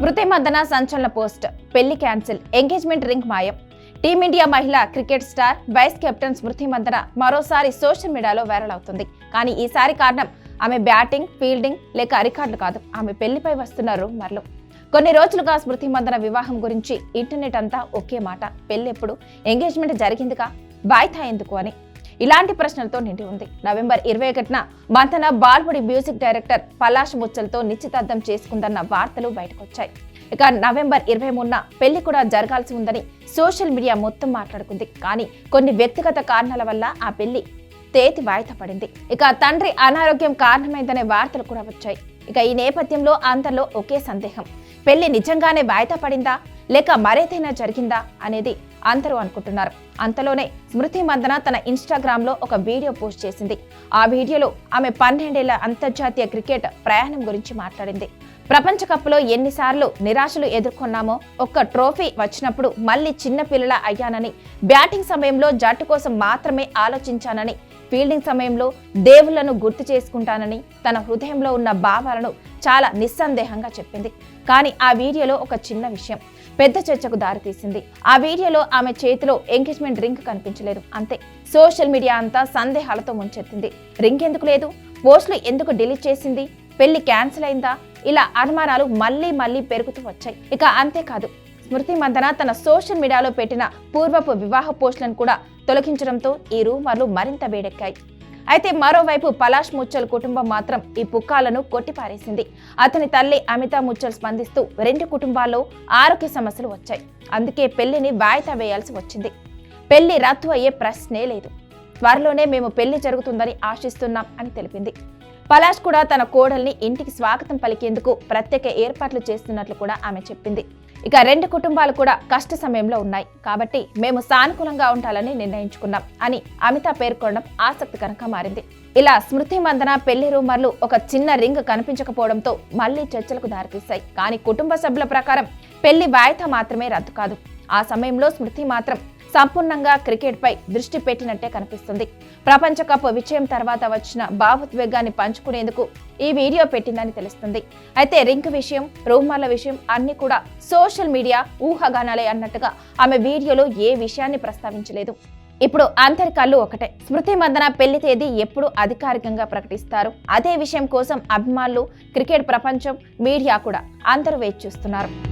స్మృతి మందన సంచలన పోస్ట్. పెళ్ళి cancel. Engagement ring మాయం. టీమిండియా మహిళా cricket star vice captain Smriti Mandhana మరోసారి సోషల్ మీడియాలో వైరల్ అవుతుంది. కానీ ఈసారి కారణం ఆమె బ్యాటింగ్ ఫీల్డింగ్ లేక రికార్డులు కాదు. ఆమె పెళ్ళిపై వస్తున్న రూమర్లు. కొన్ని రోజులుగా స్మృతి మందన వివాహం గురించి ఇంటర్నెట్ అంతా ఒకే మాట. పెళ్ళెప్పుడు ఎంగేజ్మెంట్ జరిగిందిగా? వాయిదా ఎందుకు అని. ఇలాంటి ప్రశ్నలతో నిండి ఉంది. నవంబర్ ఇరవై ఒకటిన మంతన బాల్ముడి మ్యూజిక్ డైరెక్టర్ పలాష్ ముచ్చలతో నిశ్చితార్థం చేసుకుందన్న వార్తలు బయటకొచ్చాయి. ఇక నవంబర్ ఇరవై మూడున పెళ్ళి కూడా జరగాల్సి ఉందని సోషల్ మీడియా మొత్తం మాట్లాడుకుంది. కానీ కొన్ని వ్యక్తిగత కారణాల వల్ల ఆ పెళ్ళి తేతి వాయిదా పడింది. ఇక తండ్రి అనారోగ్యం కారణమైందనే వార్తలు కూడా వచ్చాయి. ఇక ఈ నేపథ్యంలో అందరిలో ఒకే సందేహం. పెళ్ళి నిజంగానే వాయిదా పడిందా? లేక మరేదైనా జరిగిందా? అనేది అందరూ అనుకుంటున్నారు. అంతలోనే స్మృతి మందన తన ఇన్స్టాగ్రామ్లో ఒక వీడియో పోస్ట్ చేసింది. ఆ వీడియోలో ఆమె పన్నెండేళ్ళ అంతర్జాతీయ క్రికెట్ ప్రయాణం గురించి మాట్లాడింది. ప్రపంచ కప్లో ఎన్నిసార్లు నిరాశలు ఎదుర్కొన్నామో ఒక్క ట్రోఫీ వచ్చినప్పుడు మళ్ళీ చిన్నపిల్లల అయ్యానని బ్యాటింగ్ సమయంలో జట్టు కోసం మాత్రమే ఆలోచించానని ఫీల్డింగ్ సమయంలో దేవుళ్ళను గుర్తు చేసుకుంటానని తన హృదయంలో ఉన్న భావాలను చాలా నిస్సందేహంగా చెప్పింది. కానీ ఆ వీడియోలో ఒక చిన్న విషయం. పెద్ద చర్చకు దారితీసింది ఆ వీడియోలో ఆమె చేతిలో ఎంగేజ్మెంట్ రింగ్ కనిపించలేదు. అంతే. సోషల్ మీడియా అంతా సందేహాలతో ముంచెత్తింది. రింగ్ ఎందుకు లేదు? పోస్టులు ఎందుకు డిలీట్ చేసింది? పెళ్ళి క్యాన్సిల్ అయిందా? ఇలా అనుమానాలు మళ్ళీ మళ్ళీ పెరుగుతూ వచ్చాయి. ఇక అంతేకాదు స్మృతి మందన తన సోషల్ మీడియాలో పెట్టిన పూర్వపు వివాహ పోస్టులను కూడా తొలగించడంతో ఈ రూమర్లు మరింత వేడెక్కాయి. అయితే మరోవైపు పలాష్ ముచ్చల్ కుటుంబం మాత్రం ఈ పుక్కాలను కొట్టిపారేసింది. అతని తల్లి అమితా ముచ్చల్ స్పందిస్తూ రెండు కుటుంబాల్లో ఆరోగ్య సమస్యలు వచ్చాయి. అందుకే పెళ్ళిని వాయిదా వేయాల్సి వచ్చింది. పెళ్ళి రద్దు అయ్యే ప్రశ్నే లేదు. త్వరలోనే మేము పెళ్ళి జరుగుతుందని ఆశిస్తున్నాం అని తెలిపింది. పలాష్ కూడా తన కోడల్ని ఇంటికి స్వాగతం పలికేందుకు ప్రత్యేక ఏర్పాట్లు చేస్తున్నట్లు కూడా ఆమె చెప్పింది. ఇక రెండు కుటుంబాలు కూడా కష్ట సమయంలో ఉన్నాయి. కాబట్టి మేము సానుకూలంగా ఉండాలని నిర్ణయించుకున్నాం అని అమిత పేర్కొనడం ఆసక్తికరంగా మారింది. ఇలా స్మృతి మందన పెళ్ళి రూమర్లు ఒక చిన్న రింగ్ కనిపించకపోవడంతో మళ్ళీ చర్చలకు దారితీశాయి. కానీ కుటుంబ సభ్యుల ప్రకారం పెళ్ళి వాయిదా మాత్రమే రద్దు కాదు. ఆ సమయంలో స్మృతి మాత్రం సంపూర్ణంగా క్రికెట్పై దృష్టి పెట్టినట్టే కనిపిస్తుంది. ప్రపంచ కప్ విజయం తర్వాత వచ్చిన భావోద్వేగాన్ని పంచుకునేందుకు ఈ వీడియో పెట్టిందని తెలుస్తుంది. అయితే రింక్ విషయం రూమర్ల విషయం అన్ని కూడా సోషల్ మీడియా ఊహాగానాలే అన్నట్టుగా ఆమె వీడియోలో ఏ విషయాన్ని ప్రస్తావించలేదు. ఇప్పుడు అందరి కళ్ళు ఒకటే. స్మృతి మందన పెళ్ళి తేదీ ఎప్పుడు అధికారికంగా ప్రకటిస్తారు? అదే విషయం కోసం అభిమానులు క్రికెట్ ప్రపంచం మీడియా కూడా అందరూ వేచి చూస్తున్నారు.